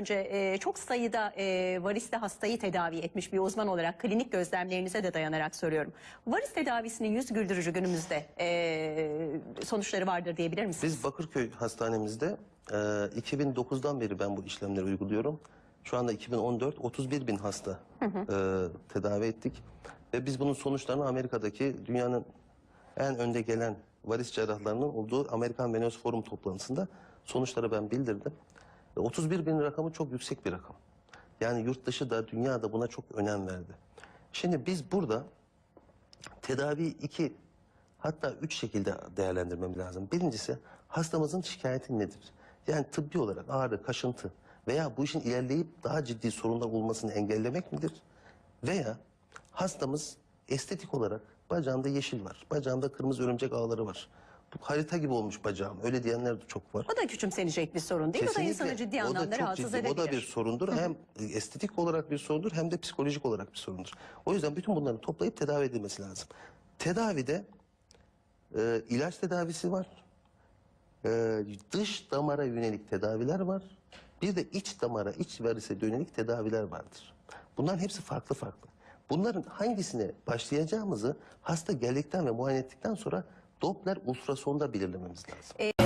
önce e, çok sayıda e, varisli hastayı tedavi etmiş bir uzman olarak klinik gözlemlerinize de dayanarak soruyorum. Varis tedavisinin yüz güldürücü günümüzde e, sonuçları vardır diyebilir misiniz? Biz Bakırköy Hastanemizde e, 2009'dan beri ben bu işlemleri uyguluyorum. Şu anda 2014 31 bin hasta e, tedavi ettik. Ve biz bunun sonuçlarını Amerika'daki dünyanın en önde gelen varis cerrahlarının olduğu Amerikan Venöz Forum toplantısında sonuçları ben bildirdim. Ve 31 bin rakamı çok yüksek bir rakam. Yani yurt dışı da dünya da buna çok önem verdi. Şimdi biz burada tedavi iki hatta üç şekilde değerlendirmemiz lazım. Birincisi hastamızın şikayeti nedir? Yani tıbbi olarak ağrı, kaşıntı veya bu işin ilerleyip daha ciddi sorunlar olmasını engellemek midir? Veya hastamız estetik olarak bacağında yeşil var, bacağında kırmızı örümcek ağları var. Bu harita gibi olmuş bacağım. Öyle diyenler de çok var. O da küçümsenecek bir sorun değil. O da insanı ciddi O da anlamda çok rahatsız ciddi. edebilir. O da bir sorundur. Hem estetik olarak bir sorundur hem de psikolojik olarak bir sorundur. O yüzden bütün bunları toplayıp tedavi edilmesi lazım. Tedavide e, ilaç tedavisi var. E, dış damara yönelik tedaviler var. Bir de iç damara, iç varise yönelik tedaviler vardır. Bunların hepsi farklı farklı. Bunların hangisine başlayacağımızı hasta geldikten ve muayene ettikten sonra Doppler ultrasonda belirlememiz lazım.